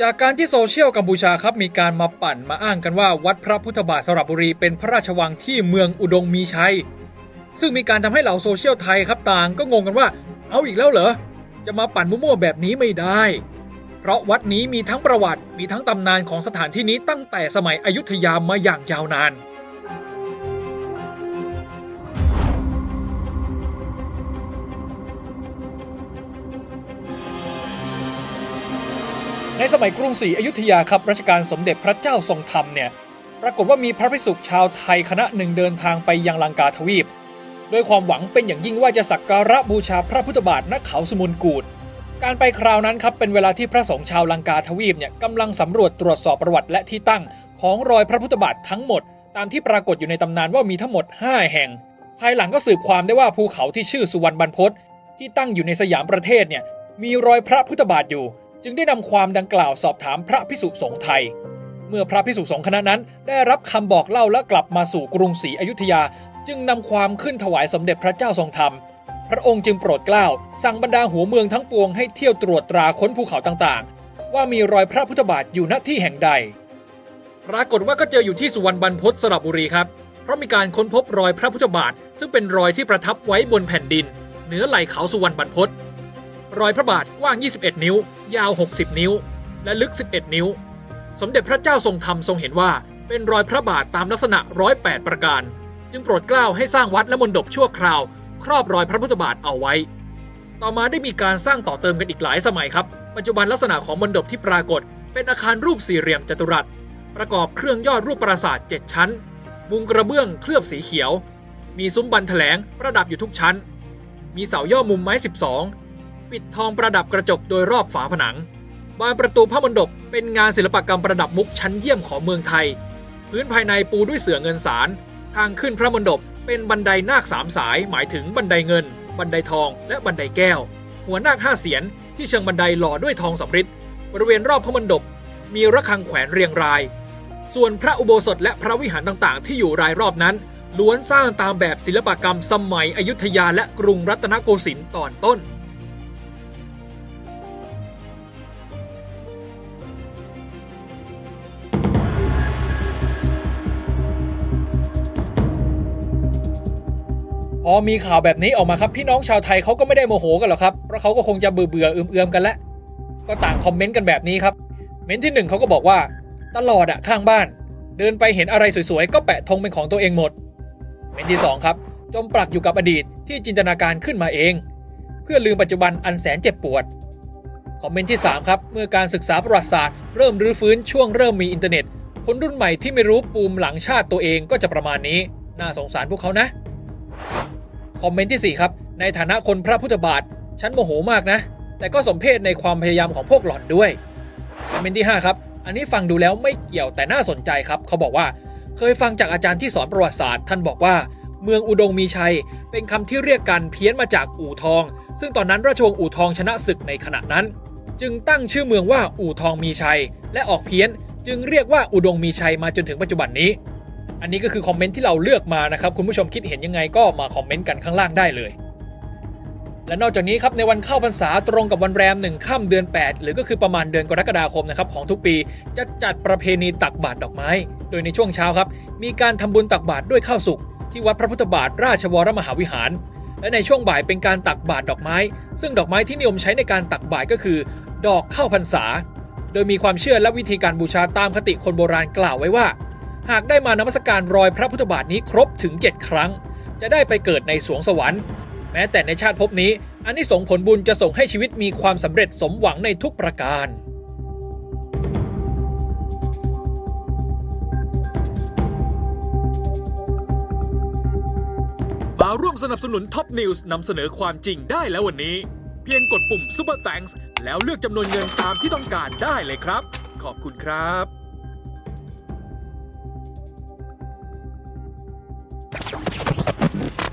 จากการที่โซเชียลกัมพูชาครับมีการมาปั่นมาอ้างกันว่าวัดพระพุทธบาทสระบุรีเป็นพระราชวังที่เมืองอุดงมีชัย ซึ่งมีการทำให้เหล่าโซเชียลไทยครับต่างก็งงกันว่า เอาอีกแล้วเหรอ จะมาปั่นมั่วๆแบบนี้ไม่ได้ เพราะวัดนี้มีทั้งประวัติมีทั้งตำนานของสถานที่นี้ตั้งแต่สมัยอยุธยามาอย่างยาวนาน ในสมัยกรุงศรีอยุธยาครับรัชกาลสมเด็จพระเจ้าทรงธรรมเนี่ยปรากฏว่ามีพระภิกษุชาวไทยคณะหนึ่งเดินทางไปยังลังกาทวีปโดยความหวังเป็นอย่างยิ่งว่าจะสักการะบูชาพระพุทธบาทณเขาสมุนกูดการไปคราวนั้นครับเป็นเวลาที่พระสงฆ์ชาวลังกาทวีปเนี่ยกำลังสำรวจตรวจสอบประวัติและที่ตั้ง ของรอยพระพุทธบาททั้งหมด ตามที่ปรากฏอยู่ในตำนานว่ามีทั้งหมด 5 แห่ง ภายหลังก็สืบความได้ว่าภูเขาที่ชื่อสุวรรณบรรพตที่ตั้งอยู่ในสยามประเทศเนี่ยมีรอยพระพุทธบาทอยู่ จึงได้นำความดังกล่าวสอบถามพระพิสุสงฆ์ไทย เมื่อพระพิสุสงฆ์คณะนั้นได้รับคำบอกเล่าและกลับมาสู่กรุงศรีอยุธยา จึงนำความขึ้นถวายสมเด็จพระเจ้าทรงธรรม พระองค์จึงโปรดเกล้า สั่งบรรดาหัวเมืองทั้งปวงให้เที่ยวตรวจตราค้นภูเขาต่างๆ ว่ามีรอยพระพุทธบาทอยู่ณที่แห่งใด ปรากฏว่าก็เจออยู่ที่สุวรรณบรรพตสระบุรีครับ เพราะมีการค้นพบรอยพระพุทธบาท ซึ่งเป็นรอยที่ประทับไว้บนแผ่นดินเหนือไหล่เขาสุวรรณบรรพต รอยพระบาทกว้าง 21 นิ้ว ยาว 60 นิ้ว และลึก 11 นิ้ว สมเด็จพระเจ้าทรงธรรมทรงเห็นว่าเป็นรอยพระบาทตามลักษณะร้อยแปดประการ จึงโปรดเกล้าให้สร้างวัดและมณฑปชั่วคราว ครอบรอยพระพุทธบาทเอาไว้ ต่อมาได้มีการสร้างต่อเติมกันอีกหลายสมัยครับ ปัจจุบันลักษณะของมณฑปที่ปรากฏ เป็นอาคารรูปสี่เหลี่ยมจัตุรัส ประกอบเครื่องยอดรูปปราสาท7ชั้น มุงกระเบื้องเคลือบสีเขียว มีซุ้มบันแถลงประดับอยู่ทุกชั้น มีเสาย่อมุมไม้ 12 ปิดทองประดับกระจกโดยรอบฝาผนัง บานประตูพระมณฑปเป็นงานศิลปกรรมประดับมุกชั้นเยี่ยมของเมืองไทย พื้นภายในปูด้วยเสื่อเงินสาร ทางขึ้นพระมณฑปเป็นบันไดนาคสามสายหมายถึงบันไดเงิน บันไดทองและบันไดแก้ว หัวนาคห้าเสียนที่เชิงบันไดหล่อด้วยทองสำริดบริเวณรอบพระมณฑปมีระฆังแขวนเรียงราย ส่วนพระอุโบสถและพระวิหารต่างๆ ที่อยู่รายรอบนั้นล้วนสร้างตามแบบศิลปกรรมสมัยอยุธยาและกรุงรัตนโกสินทร์ตอนต้น อมีข่าวแบบนี้ออกมาครับ พี่น้องชาวไทยเขาก็ไม่ได้โมโหกันหรอกครับ เพราะเขาก็คงจะเบื่อเบื่อเอื่อมกันแล้ว ก็ต่างคอมเมนต์กันแบบนี้ครับ เมนที่หนึ่งเขาก็บอกว่า ตลอดอะข้างบ้าน เดินไปเห็นอะไรสวยๆ ก็แปะธงเป็นของตัวเองหมด เมนที่สองครับ จมปลักอยู่กับอดีตที่จินตนาการขึ้นมาเอง เพื่อลืมปัจจุบันอันแสนเจ็บปวด คอมเมนต์ที่3ครับ เมื่อการศึกษาประวัติศาสตร์เริ่มรื้อฟื้นช่วงเริ่มมีอินเทอร์เน็ต คนรุ่นใหม่ที่ไม่รู้ปูมหลังชาติตัวเองก็จะประมาณนี้ น่าสงสารพวกเขานะ คอมเมนต์ที่ 4 ครับ ในฐานะคนพระพุทธบาท ฉันโมโหมากนะ แต่ก็สมเพศในความพยายามของพวกหล่อนด้วย คอมเมนต์ที่ 5 ครับ อันนี้ฟังดูแล้วไม่เกี่ยวแต่น่าสนใจครับ เขาบอกว่า เคยฟังจากอาจารย์ที่สอนประวัติศาสตร์ ท่านบอกว่า เมืองอุดงมีชัย เป็นคำที่เรียกกันเพี้ยนมาจากอู่ทอง ซึ่งตอนนั้นราชวงศ์อู่ทองชนะศึกในขณะนั้น จึงตั้งชื่อเมืองว่าอู่ทองมีชัย และออกเพี้ยน จึงเรียกว่าอุดงมีชัยมาจนถึงปัจจุบันนี้ อันนี้ก็คือคอมเมนต์ที่เราเลือกมานะครับคุณผู้ชมคิดเห็นยังไงก็มาคอมเมนต์กันข้างล่างได้เลย และนอกจากนี้ครับในวันเข้าพรรษาตรงกับวันแรมหนึ่งค่ำเดือน 8 หรือก็คือประมาณเดือนกรกฎาคมนะครับของทุกปีจะจัดประเพณีตักบาตรดอกไม้ โดยในช่วงเช้าครับ มีการทำบุญตักบาตรด้วยข้าวสุกที่วัดพระพุทธบาทราชวรมหาวิหาร และในช่วงบ่ายเป็นการตักบาตรดอกไม้ ซึ่งดอกไม้ที่นิยมใช้ในการตักบาตรก็คือ ดอกข้าวพรรษา โดยมีความเชื่อและวิธีการบูชาตามคติคนโบราณกล่าวไว้ว่า หากได้มานมัสการรอยพระพุทธบาทนี้ครบถึง 7 ครั้ง จะได้ไปเกิดในสวงสวรรค์ แม้แต่ในชาติภพนี้อันนี้ส่งผลบุญจะส่งให้ชีวิตมีความสำเร็จสมหวังในทุกประการมาร่วมสนับสนุนท็อปนิวส์นำเสนอความจริงได้แล้ววันนี้ เพียงกดปุ่ม Super Thanks แล้วเลือกจำนวนเงินตามที่ต้องการได้เลยครับ ขอบคุณครับ フフフフ。